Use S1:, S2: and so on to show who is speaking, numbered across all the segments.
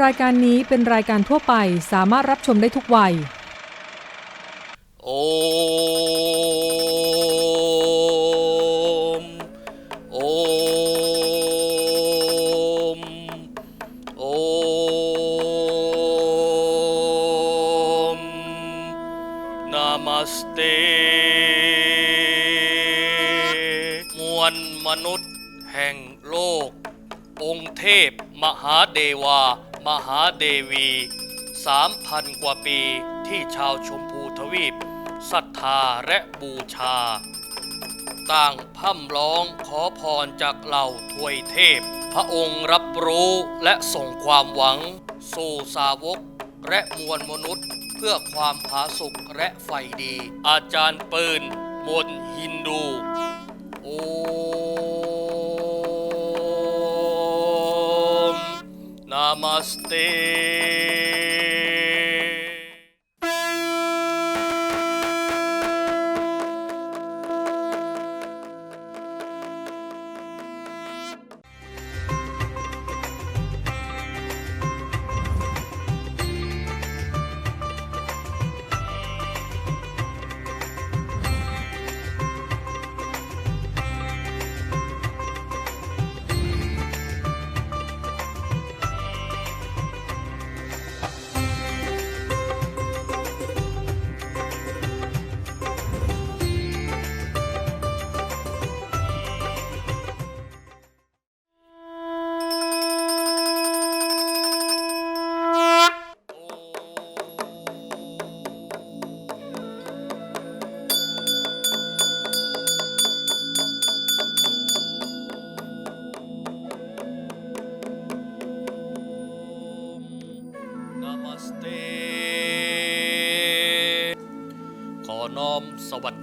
S1: รายการนี้เป็นรายการทั่วไปสามารถรับชมได้ทุกวัย
S2: โอม โอม โอม นามาสเต มวลมนุษย์แห่งโลก องค์เทพมหาเดวา มหาเดวีสามพันกว่าปีที่ชาวชมพูทวีปศรัทธาและบูชา ต่างพ่ำร้องขอพรจากเหล่าทวยเทพ พระองค์รับรู้และส่งความหวัง สู่สาวกและมวลมนุษย์ เพื่อความผาสุกและไฟดี อาจารย์ปืน บนฮินดู โอ นามา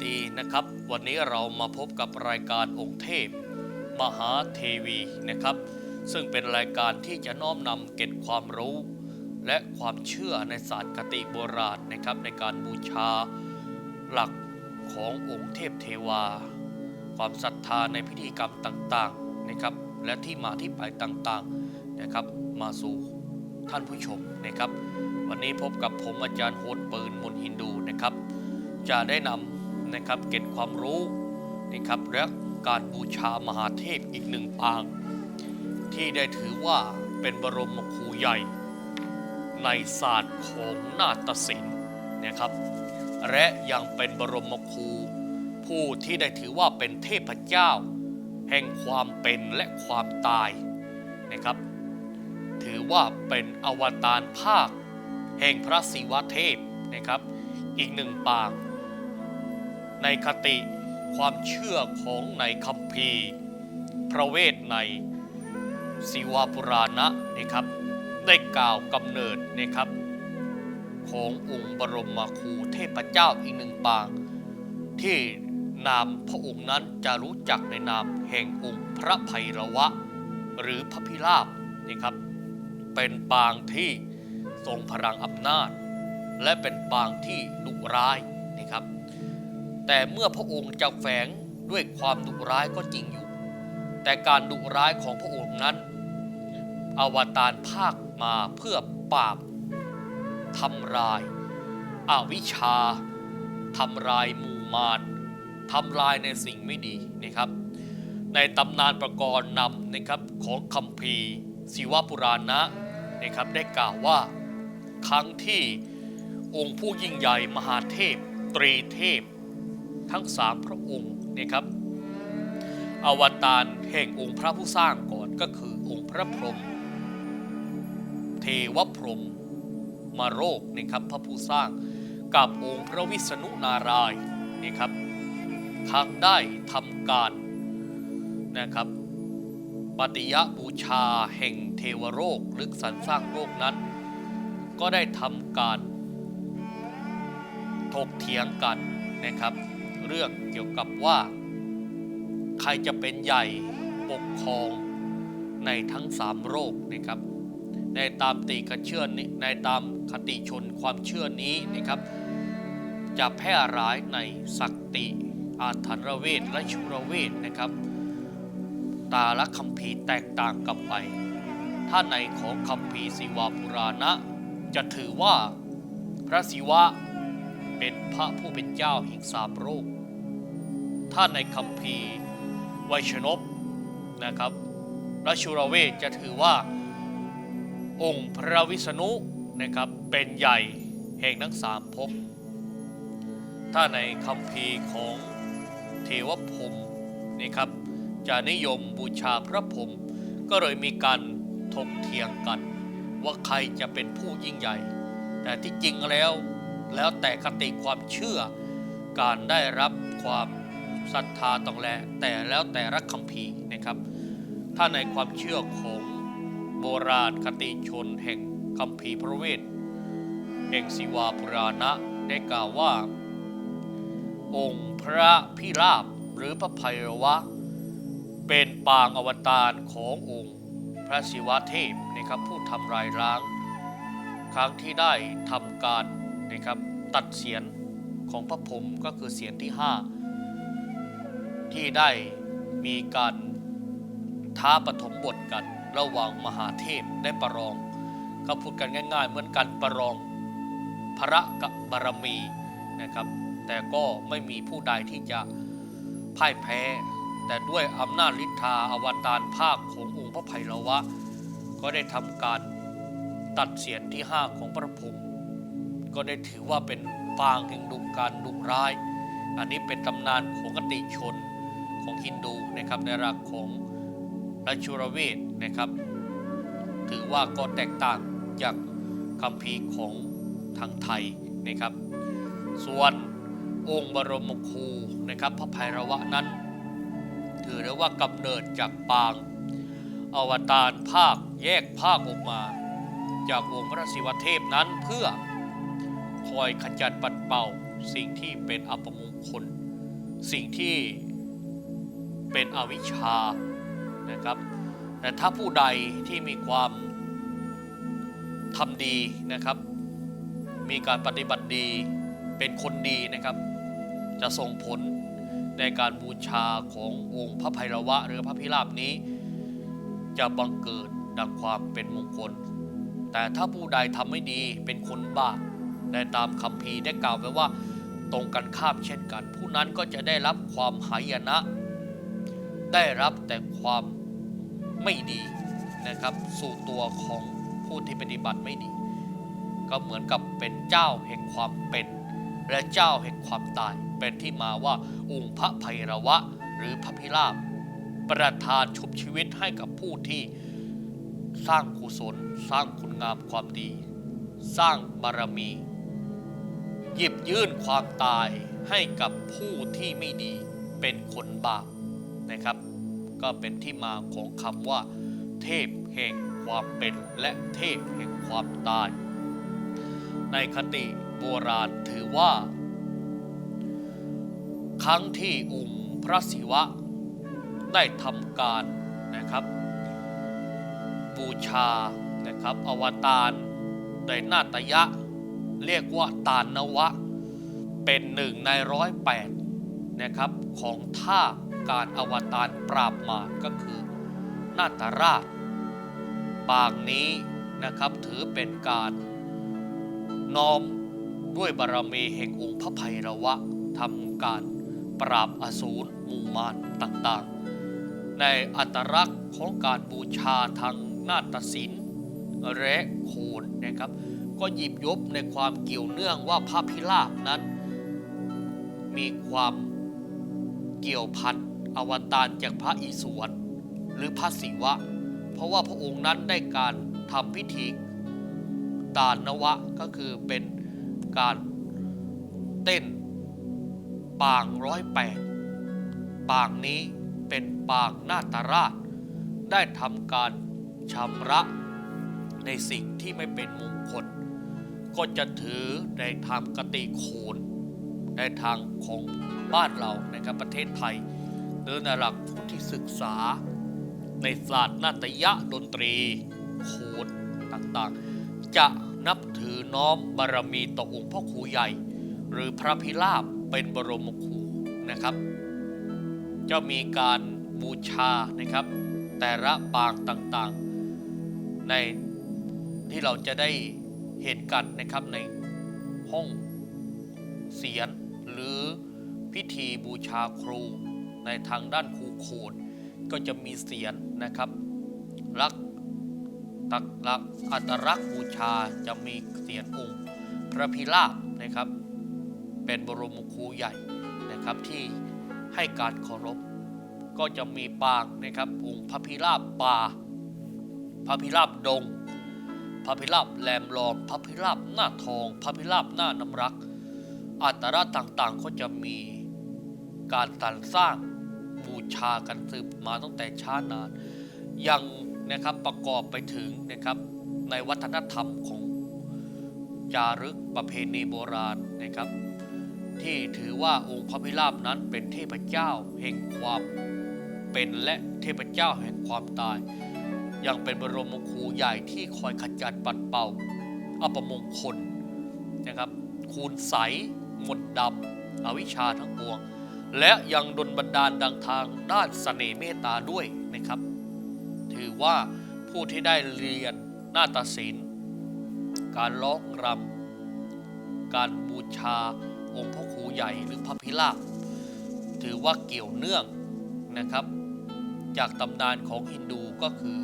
S2: ดีนะครับ วันนี้เรามาพบกับรายการองค์เทพ มหาเทวีนะครับ ซึ่งเป็นรายการที่จะน้อมนำเก็บความรู้ และความเชื่อในศาสตร์คติโบราณนะครับ ในการบูชาหลักขององค์เทพเทวา ความศรัทธาในพิธีกรรมต่างๆนะครับ และที่มาที่ไปต่างๆนะครับ มาสู่ท่านผู้ชมนะครับ วันนี้พบกับผมอาจารย์โฮดปืนมนฮินดูนะครับ จะได้นำ นะครับเก็บความรู้นะครับและการบูชามหาเทพอีกหนึ่งปาง ที่ได้ถือว่าเป็นบรมครูใหญ่ ในศาสตร์ของนาฏศิลป์นะครับ และยังเป็นบรมครูผู้ที่ได้ถือว่าเป็นเทพเจ้า แห่งความเป็นและความตายนะครับ ถือว่าเป็นอวตารภาค แห่งพระศิวะเทพนะครับ อีกหนึ่งปาง ในคติความเชื่อของในคัมภีร์พระเวทในศิวปุราณะนะครับ ได้กล่าวกำเนิดนะครับ ขององค์บรมครูเทพเจ้าอีกหนึ่งปาง ที่นามพระองค์นั้นจะรู้จักในนามแห่งองค์พระไพรวะ หรือพระพิราบนะครับ เป็นปางที่ทรงพลังอำนาจ และเป็นปางที่ดุร้าย แต่เมื่อพระองค์จะแฝงด้วยความดุร้ายก็จริงอยู่ แต่การดุร้ายของพระองค์นั้น อวตารภาคมาเพื่อปราบทำลายอาวิชชาทำลายหมู่มารทำลายในสิ่งไม่ดีนะครับ ในตำนานประกรณ์นำนะครับของคัมภีร์ศิวปุราณะนะครับได้กล่าวว่าครั้งที่องค์ผู้ยิ่งใหญ่มหาเทพ ตรีเทพ ทั้งสามพระองค์นะครับอวตารแห่งองค์พระผู้สร้างก่อนก็คือองค์พระพรหมเทวพรหมมาโรคนะครับพระผู้สร้างกับองค์พระวิษณุนารายณ์นะครับทางได้ทำการนะครับปฏิยบูชาแห่งเทวโรคหรือสรรสร้างโรคนั้น ก็ได้ทำการถกเถียงกันนะครับ เรื่องเกี่ยวกับว่า ใครจะเป็นใหญ่ปกครองในทั้งสามโรคนะครับ ในตามติกเชื่อนี้ในตามคติชนความเชื่อนี้นะครับ จะแพร่ร้ายในศักติอาถรรพ์เวทและชุรเวทนะครับ ตาละคัมภีแตกต่างกันไป ถ้าในของคัมภีศิวาปุราณะ จะถือว่าพระศิวะเป็นพระผู้เป็นเจ้าแห่งสามโลก ถ้าในคัมภีร์ไวยชนพนะครับระชุรเวทจะถือว่า องค์พระวิษณุนะครับเป็นใหญ่แห่งทั้งสามภพถ้าในคัมภีร์ของเทวพรมนะครับจะนิยมบูชาพระพรมก็เลยมีการถกเถียงกัน ว่าใครจะเป็นผู้ยิ่งใหญ่ แต่ที่จริงแล้วแล้วแต่คติความเชื่อการได้รับความ ศรัทธาต้องแลแต่แล้วแต่รักคัมภีนะครับ ถ้าในความเชื่อของโบราณคติชนแห่งคัมภีพระเวทแห่งศิวาปุราณะได้กล่าวว่า องค์พระพิราบหรือพระไพรวะ เป็นปางอวตารขององค์พระศิวะเทพนะครับผู้ทำลายล้าง ครั้งที่ได้ทำการนะครับตัดเสียนของพระพรมก็คือเสียนที่5 ที่ได้มีการท้าปฐมบทกัน ระหว่างมหาเทพได้ประลอง ก็พูดกันง่าย ๆ เหมือนกันประลองพระกับบารมีนะครับ แต่ก็ไม่มีผู้ใดที่จะพ่ายแพ้ แต่ด้วยอำนาจฤทธาอวตารภาคขององค์พระไพรวะ ก็ได้ทำการตัดเสียนที่5ของพระพรหมก็ได้ถือว่าเป็นปางแห่งดุการดุร้าย อันนี้เป็นตำนานของกติชน ของฮินดูนะครับในรักของราชุรเวทนะครับ ถือว่าก็แตกต่างจากคัมภีของทางไทยนะครับ ส่วนองค์บรมครูนะครับ พระไพรวะนั้น ถือได้ว่ากำเนิดจากปาง อวตารภาคแยกภาคออกมา จากองค์พระศิวเทพนั้นเพื่อคอยขจัดปัดเป่าสิ่งที่เป็นอัปมงคล สิ่งที่ เป็นอวิชชานะครับ แต่ถ้าผู้ใดที่มีความทำดีนะครับ มีการปฏิบัติดีเป็นคนดีนะครับ จะส่งผลในการบูชาขององค์พระไพรวะ หรือพระพิราบนี้ จะบังเกิดดังความเป็นมงคล แต่ถ้าผู้ใดทำไม่ดีเป็นคนบาปได้ตามคัมภีได้กล่าวไว้ว่า ตรงกันข้ามเช่นกัน ผู้นั้นก็จะได้รับความหายนะ ได้รับแต่ความไม่ดีนะครับ สู่ตัวของผู้ที่ปฏิบัติไม่ดี ก็เหมือนกับเป็นเจ้าแห่งความเป็น และเจ้าแห่งความตาย เป็นที่มาว่าองค์พระไพรวะหรือพระพิราบประทานชุบชีวิตให้กับผู้ที่สร้างกุศล สร้างคุณงามความดี สร้างบารมี หยิบยื่นความตายให้กับผู้ที่ไม่ดีเป็นคนบาป นะครับ ก็เป็นที่มาของคำว่า เทพแห่งความเป็นและเทพแห่งความตาย ในคติโบราณถือว่า ครั้งที่องค์พระศิวะได้ทำการนะครับ บูชานะครับอวตารในนาตยะ เรียกว่าตานนวะ เป็นหนึ่งในร้อยแปดนะครับของท่า การอวตารปราบมารก็คือนาตราชปางนี้นะครับถือเป็นการน้อมด้วยบารมีแห่งองค์พระไพรวะทำการปราบอสูรมูมารต่างๆ ในอัตลักษณ์ของการบูชาทางนาฏศิลป์และโขนนะครับ ก็หยิบยกในความเกี่ยวเนื่องว่าพระพิราบนั้น มีความเกี่ยวพัน อวตารจากพระอิศวรหรือพระศิวะ เพราะว่าพระองค์นั้นได้การทำพิธีตานนวะก็คือเป็นการเต้นปางร้อยแปดปางนี้เป็นปางนาตราช ได้ทำการชำระในสิ่งที่ไม่เป็นมงคล ก็จะถือในทางกติโขนในทางของบ้านเรานะครับประเทศไทย หรือในหลักผู้ที่ศึกษา ในศาสตร์นาฏยะดนตรีโขนต่างๆ จะนับถือน้อมบารมีต่อองค์พ่อครูใหญ่ หรือพระพิราบเป็นบรมครูนะครับ จะมีการบูชานะครับ แต่ละปางต่างๆ ในที่เราจะได้เห็นกันนะครับในห้องเสียนหรือพิธีบูชาครู ในทางด้านครูโขนก็จะมีเสียนนะครับรักตักรักอัตรักบูชาจะมีเสียนองค์พระพิราบนะครับ เป็นบรมครูใหญ่นะครับที่ให้การเคารพก็จะมีปางนะครับองค์พระพิราบป่า พระพิราบดง พระพิราบแหลมหลองพระพิราบหน้าทอง พระพิราบหน้าน้ำรัก อัตราต่างๆก็จะมีการสรรสร้าง ชากันสืบมาตั้งแต่ช้านาน ยังนะครับประกอบไปถึงนะครับในวัฒนธรรมของจารึกประเพณีโบราณนะครับ ที่ถือว่าองค์พระพิราบนั้นเป็นเทพเจ้าแห่งความเป็นและเทพเจ้าแห่งความตาย ยังเป็นบรมครูใหญ่ที่คอยขจัดปัดเป่าอัปมงคลนะครับ คูณใสหมนต์ดำอวิชชาทั้งปวง และยังดลบันดาลดังทางด้านสเสน่ห์เมตตาด้วยนะครับ ถือว่าผู้ที่ได้เรียนนาฏศิลป์ การร้องรำการบูชาองค์พระครูใหญ่หรือพระพิราบถือว่าเกี่ยวเนื่องนะครับ จากตำนานของฮินดูก็คือ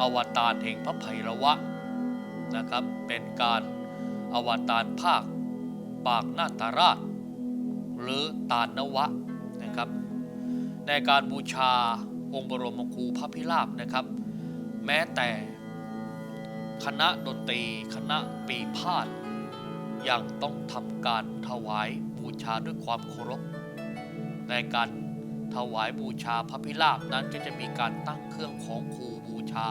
S2: อวตารแห่งพระไพรวะนะครับ เป็นการอวตารภาคปากนาตาราช หรือตาลนวะนะครับ ในการบูชาองค์บรมครูพระพิราบนะครับ แม้แต่คณะดนตรี คณะปีพาดยังต้องทำการถวายบูชาด้วยความเคารพ ในการถวายบูชาพระพิราบนั้นก็จะมีการตั้งเครื่องของครูบูชา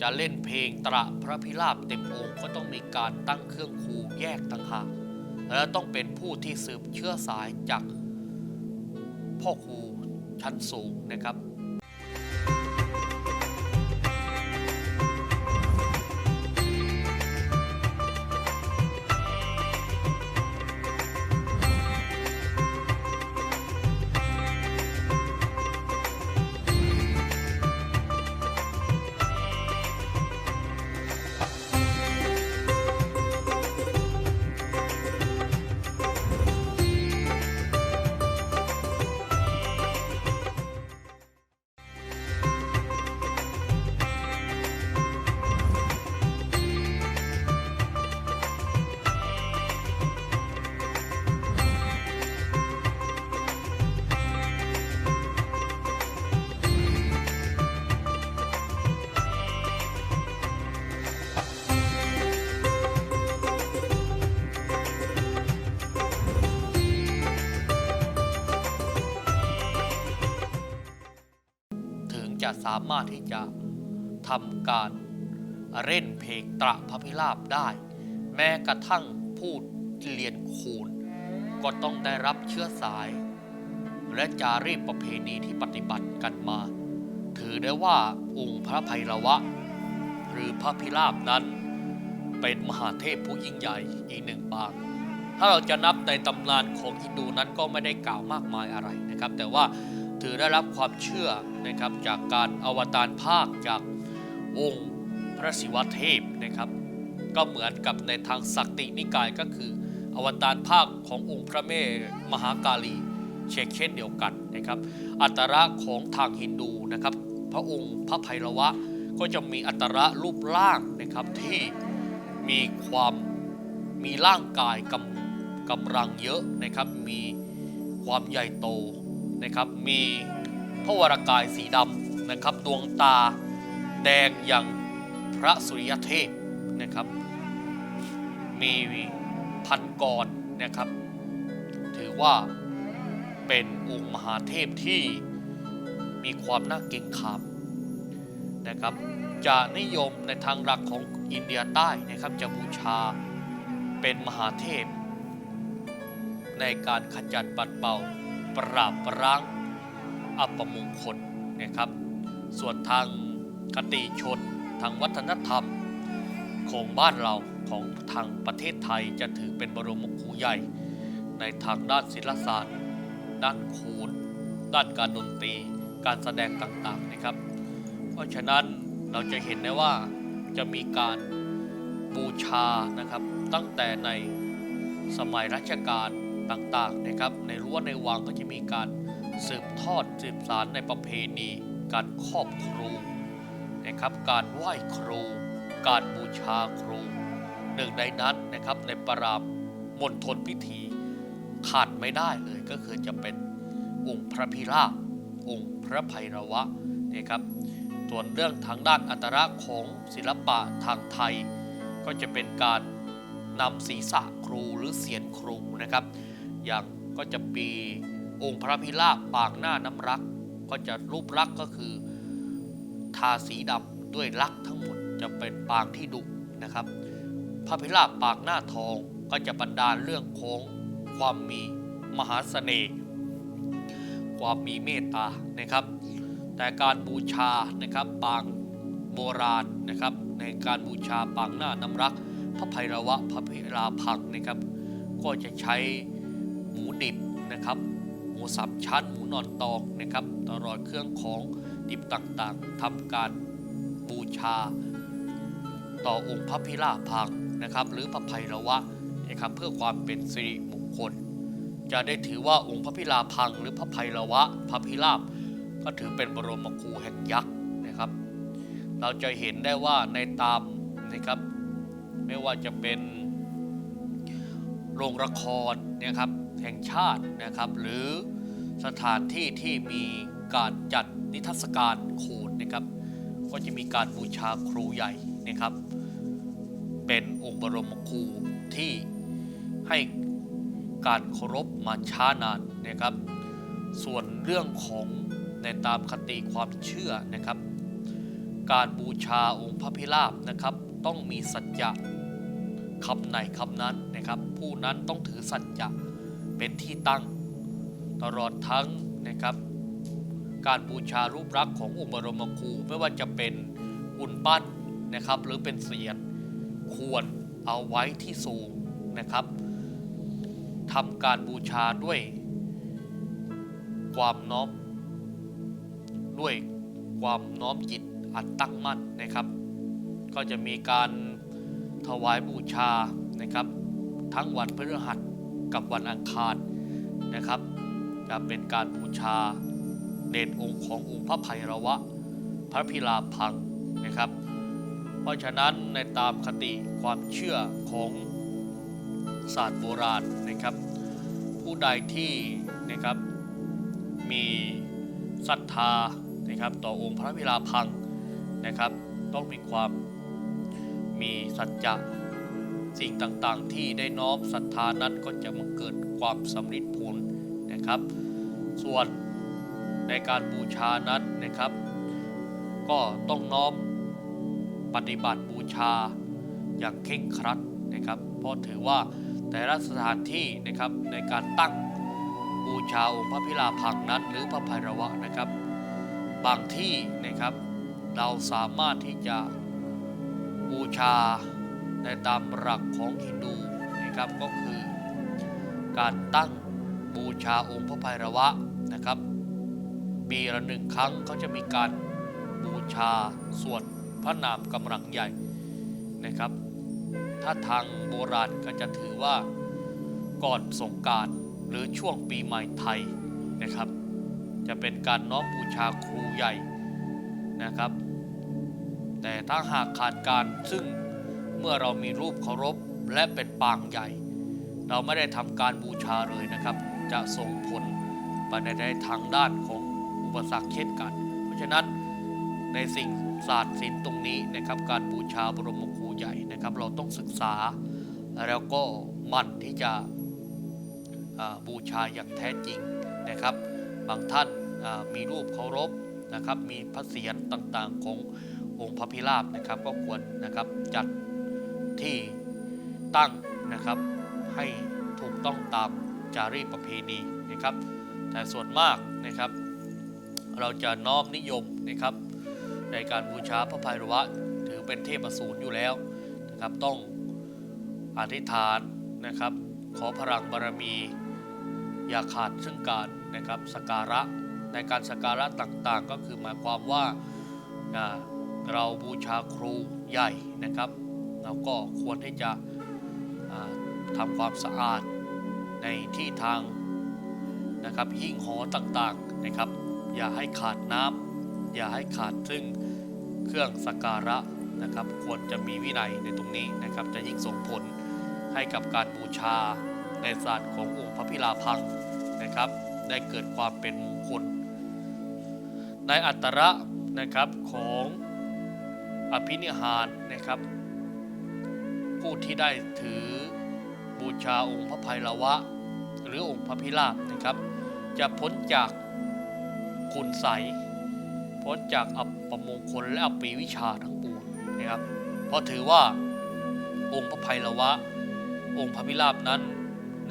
S2: จะเล่นเพลงตระพระพิราบเต็มองค์ก็ต้องมีการตั้งเครื่องครูแยกต่างหาก และต้องเป็นผู้ที่สืบเชื้อสายจากพ่อครูชั้นสูงนะครับ จะสามารถที่จะทำการเล่นเพลงตระพระพิราบได้ แม้กระทั่งผู้เรียนโขนก็ต้องได้รับเชื้อสาย และจารีตประเพณีที่ปฏิบัติกันมา ถือได้ว่าองค์พระไพรวะ หรือพระพิราบนั้นเป็นมหาเทพผู้ยิ่งใหญ่อีกหนึ่งปาง ถ้าเราจะนับในตำนานของฮินดูนั้นก็ไม่ได้กล่าวมากมายอะไรนะครับ แต่ว่า ถือได้รับความเชื่อนะครับจากการอวตารภาคจากองค์พระศิวเทพนะครับ ก็เหมือนกับในทางศักตินิกายก็คือ อวตารภาคขององค์พระแม่มหากาลีเชกเช่นเดียวกันนะครับ อัตระของทางฮินดูนะครับ พระองค์พระไพรวะก็จะมีอัตระรูปร่างนะครับที่มีความมีร่างกายกำกำลังเยอะนะครับ มีความใหญ่โต นะครับ มีพระวรากายสีดำนะครับดวงตาแดงอย่างพระสุริยเทพนะครับ มีพันกรนะครับ ถือว่าเป็นองค์มหาเทพที่มีความน่าเกรงขามนะครับ จะนิยมในทางหลักของอินเดียใต้นะครับจะบูชาเป็นมหาเทพ ในการขจัดปัดเป่า ปราบปร้างอัปมงคลนะครับ ส่วนทางคติชนทางวัฒนธรรม ของบ้านเราของทางประเทศไทยจะถือเป็นบรมครูใหญ่ ในทางด้านศิลปศาสตร์ ด้านโขนด้านการดนตรี การแสดงต่างๆนะครับ เพราะฉะนั้นเราจะเห็นได้ว่าจะมีการบูชานะครับตั้งแต่ในสมัยรัชกาล ต่างๆนะครับในรั้วในวังก็จะมีการสืบทอดสืบสารในประเพณี การครอบครูนะครับการไหว้ครู การบูชาครูหนึ่งในนั้นนะครับในปรามมณฑลพิธีขาดไม่ได้เลยก็คือจะเป็นองค์พระพิราบองค์พระไพรวะนะครับส่วนเรื่องทางด้านอัตลักษณ์ของศิลปะทางไทย ก็จะเป็นการนำศีรษะครูหรือเสียนครูนะครับ ย่างก็จะปีองค์พระพิราบปางหน้าน้ำรัก ก็จะรูปลักก็คือ ทาสีดำด้วยลักทั้งหมดจะเป็นปางที่ดุนะครับ พระพิราบปากหน้าทองก็จะบรรดาลเรื่องของความมีมหาเสน่ห์ความมีเมตตานะครับ แต่การบูชานะครับปางโบราณนะครับ ในการบูชาปางหน้าน้ำรัก พระไพรวะพระพิราพังศ์นะครับ ก็จะใช้ นะครับ หมูสับชั้นหมูนอนตอกนะครับ ตลอดเครื่องของดิบต่างๆทำการบูชา ต่อองค์พระพิราพังนะครับ หรือพระไพรวะนะครับเพื่อความเป็นสิริมงคล จะได้ถือว่าองค์พระพิราพัง หรือพระไพรวะพระพิราบก็ถือเป็นบรมครูแห่งยักษ์นะครับ เราจะเห็นได้ว่าในตามนะครับ ไม่ว่าจะเป็นโรงละครนะครับ แห่งชาตินะครับ หรือสถานที่ที่มีการจัดนิทรรศการโขนนะครับ ก็จะมีการบูชาครูใหญ่นะครับ เป็นองค์บรมครูที่ให้การเคารพมาช้านานนะครับ ส่วนเรื่องของในตามคติความเชื่อนะครับ การบูชาองค์พระพิราบนะครับ ต้องมีสัจจะคำไหนคำนั้นนะครับ ผู้นั้นต้องถือสัจจะ เป็นที่ตั้ง ตลอดทั้งนะครับ การบูชารูปลักษณ์ขององค์บรมครูไม่ว่าจะเป็นอุ่นปั้นนะครับ หรือเป็นเสียรควรเอาไว้ที่สูงนะครับทำการบูชาด้วยความน้อมด้วยความน้อมจิตอันตั้งมั่นนะครับ ก็จะมีการถวายบูชานะครับ ทั้งวันพฤหัส กับวันอังคารนะครับ จะเป็นการบูชาเด่นองค์ขององค์พระไพรวะ พระพิลาพังนะครับ เพราะฉะนั้นในตามคติความเชื่อของศาสตร์โบราณนะครับ ผู้ใดที่นะครับมีศรัทธานะครับต่อองค์พระพิลาพังนะครับ ต้องมีความมีสัจจะ สิ่งต่างๆ ที่ได้น้อมศรัทธานั้นก็จะมาเกิดความสำริดผลนะครับ ส่วนในการบูชานั้นนะครับ ก็ต้องน้อมปฏิบัติบูชาอย่างเคร่งครัดนะครับ เพราะถือว่าแต่ละสถานที่นะครับในการตั้งบูชาองค์พระพิลาพังนั้นหรือพระไพรวะนะครับ บางที่นะครับเราสามารถที่จะบูชา ในตามหลักของฮินดูนะครับก็คือ การตั้งบูชาองค์พระไพรวะนะครับปีละหนึ่งครั้งเขาจะมีการบูชาสวดพระนามกำลังใหญ่นะครับ ถ้าทางโบราณก็จะถือว่าก่อนสงการหรือช่วงปีใหม่ไทยนะครับ จะเป็นการน้อมบูชาครูใหญ่นะครับ แต่ถ้าหากขาดการซึ่ง เมื่อเรามีรูปเคารพและเป็นปางใหญ่ เราไม่ได้ทำการบูชาเลยนะครับ จะส่งผลไปในทางด้านของอุปสรรคเช่นกัน เพราะฉะนั้นในสิ่งศาสตร์ศิลป์ตรงนี้นะครับ การบูชาบรมครูใหญ่นะครับ เราต้องศึกษาแล้วก็มั่นที่จะบูชาอย่างแท้จริงนะครับ บางท่านมีรูปเคารพนะครับ มีพระเศียรต่างๆขององค์พระพิราบนะครับ ก็ควรนะครับจัด ที่ตั้งนะครับ ให้ถูกต้องตามจารีตประเพณีนะครับ แต่ส่วนมากนะครับ เราจะน้อมนิยมนะครับ ในการบูชาพระไพรวะถือเป็นเทพสูรอยู่แล้วนะครับ ต้องอธิษฐานนะครับ ขอพลังบารมี อย่าขาดซึ่งการนะครับสการะในการสการะต่างๆ ก็คือหมายความว่าเราบูชาครูใหญ่นะครับ เราก็ควรที่จะอ่าทำความสะอาดในที่ทางนะครับหิ้งหอต่างๆนะครับ อย่าให้ขาดน้ำอย่าให้ขาดซึ่งเครื่องสักการะนะครับ ควรจะมีวินัยในตรงนี้นะครับ จะยิ่งส่งผลให้กับการบูชาในศาสตร์ขององค์พระพิลาพังนะครับ ได้เกิดความเป็นมงคล ในอัตตระนะครับของอภินิหารนะครับ ผู้ที่ได้ถือบูชาองค์พระภัยละวะ หรือองค์พระพิราบนะครับ จะพ้นจากคุณใสพ้นจากอัปมงคลและอัปปีวิชาทั้งปวงนะครับ เพราะถือว่าองค์พระภัยละวะ องค์พระพิราบนั้น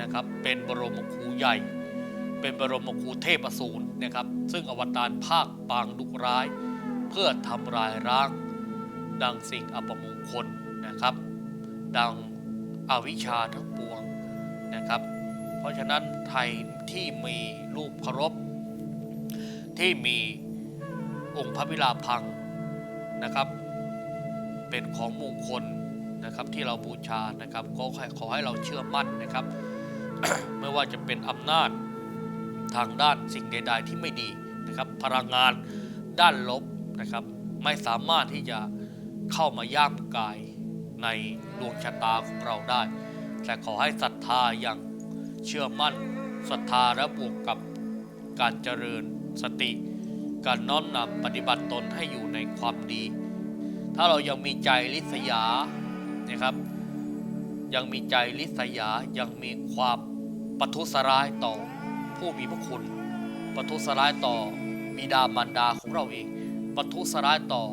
S2: นะครับ เป็นบรมครูใหญ่ เป็นบรมครูเทพอสูรนะครับ ซึ่งอวตารภาคปางดุร้าย เพื่อทำลายร่างดังสิ่งอัปมงคลนะครับ ดังอวิชชาทั้งปวงนะครับ เพราะฉะนั้นไทยที่มีรูปเคารพ ที่มีองค์พระวิลาพังนะครับ เป็นของมงคลนะครับที่เราบูชานะครับก็ขอให้เราเชื่อมั่นนะครับ ไม่ว่าจะเป็นอำนาจทางด้านสิ่งใด ๆ ที่ไม่ดีนะครับ พลังงานด้านลบนะครับ ไม่สามารถที่จะเข้ามาย่ามกาย ในดวงชะตาของเราได้ แต่ขอให้ศรัทธาอย่างเชื่อมั่นศรัทธาและบวกกับการเจริญสติ การน้อมนำปฏิบัติตนให้อยู่ในความดี ถ้าเรายังมีใจลิษยานะครับ ยังมีใจลิษยายังมีความปทุสร้ายต่อผู้มีพระคุณปทุสร้ายต่อบิดามารดาของเราเองปทุสร้ายต่อ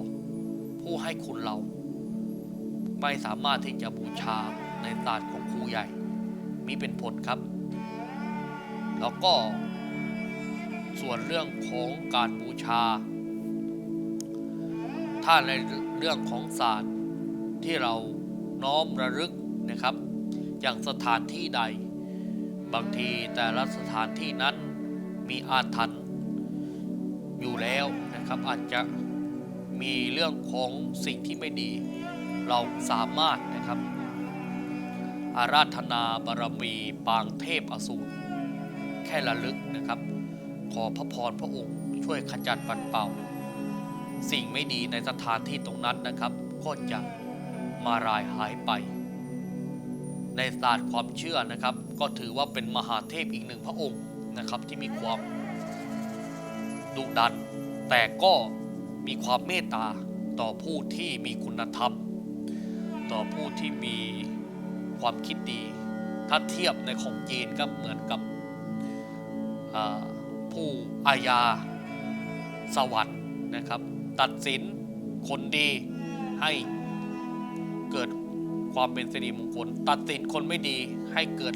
S2: ผู้ให้คุณเรา ไม่สามารถที่จะบูชาในศาสตร์ของครูใหญ่ มีเป็นผลครับ แล้วก็ส่วนเรื่องของการบูชา ถ้าในเรื่องของศาสตร์ที่เราน้อมระลึกนะครับ อย่างสถานที่ใด บางทีแต่ละสถานที่นั้นมีอาถรรพ์อยู่แล้วนะครับอาจจะมีเรื่องของสิ่งที่ไม่ดี เราสามารถนะครับอาราธนาบารมีปางเทพอสูรแค่ระลึกนะครับ ขอพระพรพระองค์ช่วยขจัดปัดเป่า สิ่งไม่ดีในสถานที่ตรงนั้นนะครับ ก็จะมารายหายไป ในศาสตร์ความเชื่อนะครับ ก็ถือว่าเป็นมหาเทพอีกหนึ่งพระองค์นะครับที่มีความดุดัน แต่ก็มีความเมตตาต่อผู้ที่มีคุณธรรม ต่อผู้ที่มีความคิดดี ถ้าเทียบในของจีนก็เหมือนกับผู้อาญาสวรรค์นะครับ ตัดสินคนดีให้เกิดความเป็นสิริมงคล ตัดสินคนไม่ดีให้เกิด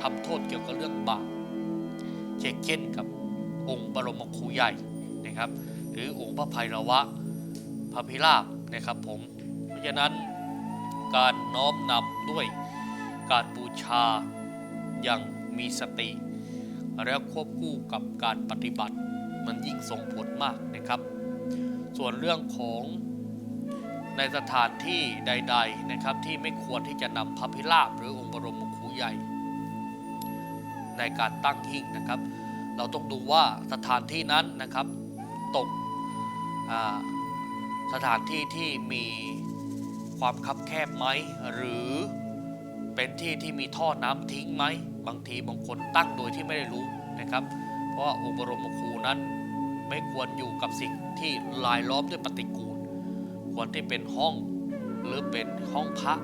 S2: ทำโทษเกี่ยวกับเรื่องบาปเช่นเช่นกับองค์บรมครูใหญ่นะครับ หรือองค์พระภัยระวะพระพิราบนะครับผม เพราะฉะนั้น การน้อมนำด้วยการบูชาอย่างมีสติ แล้วควบคู่กับการปฏิบัติมันยิ่งส่งผลมากนะครับ ส่วนเรื่องของในสถานที่ใด ๆนะครับ ที่ไม่ควรที่จะนำพระพิราบหรือองค์บรมครูใหญ่ ในการตั้งหิ้งนะครับ เราต้องดูว่าสถานที่นั้นนะครับตกสถานที่ที่มี ความคับแคบไหม หรือเป็นที่ที่มีท่อน้ำทิ้งไหม บางทีบางคนตั้งโดยที่ไม่ได้รู้นะครับ เพราะว่าองค์บรมครูนั้นไม่ควรอยู่กับสิ่งที่ลายล้อมด้วยปฏิกูล ควรที่เป็นห้องหรือเป็นห้องพระ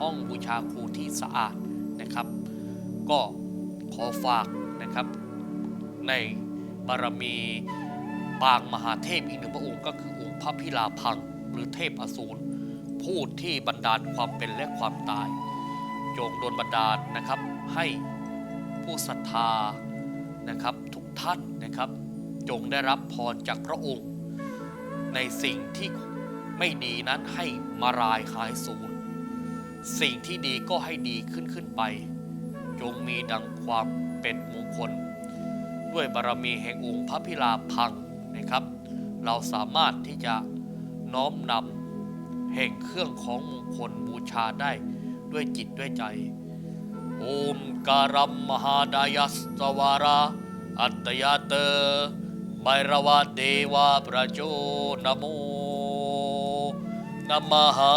S2: ห้องบูชาครูที่สะอาดนะครับ ก็ขอฝากนะครับ ในบารมีปางมหาเทพอีกหนึ่งพระองค์ก็คือองค์พระพิลาพังหรือเทพอสูร ผู้ที่บันดาลความเป็นและความตาย จงโดนบันดาลนะครับให้ผู้ศรัทธานะครับทุกท่านนะครับ จงได้รับพรจากพระองค์ ในสิ่งที่ไม่ดีนั้นให้มารายหายสูญสิ่งที่ดีก็ให้ดีขึ้นขึ้นไป จงมีดังความเป็นมงคล ด้วยบารมีแห่งองค์พระพิลาพังนะครับ เราสามารถที่จะน้อมนำ แห่งเครื่องของมงคลบูชาได้ด้วยจิตด้วยใจ โอมการัมมหาดายัสตวาราอัตยาเตไบรวเดวาประโจนโมนมหา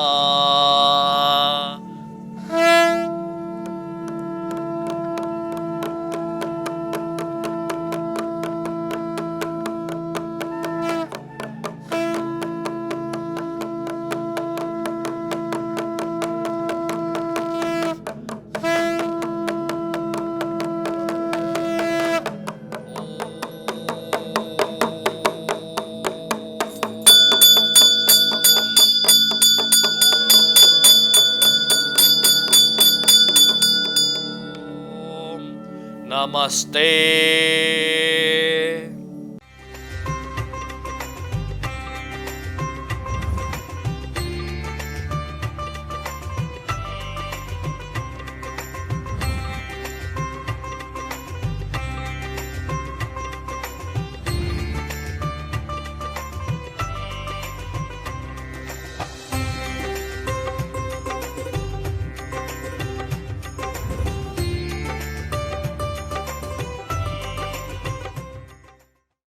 S2: Namaste.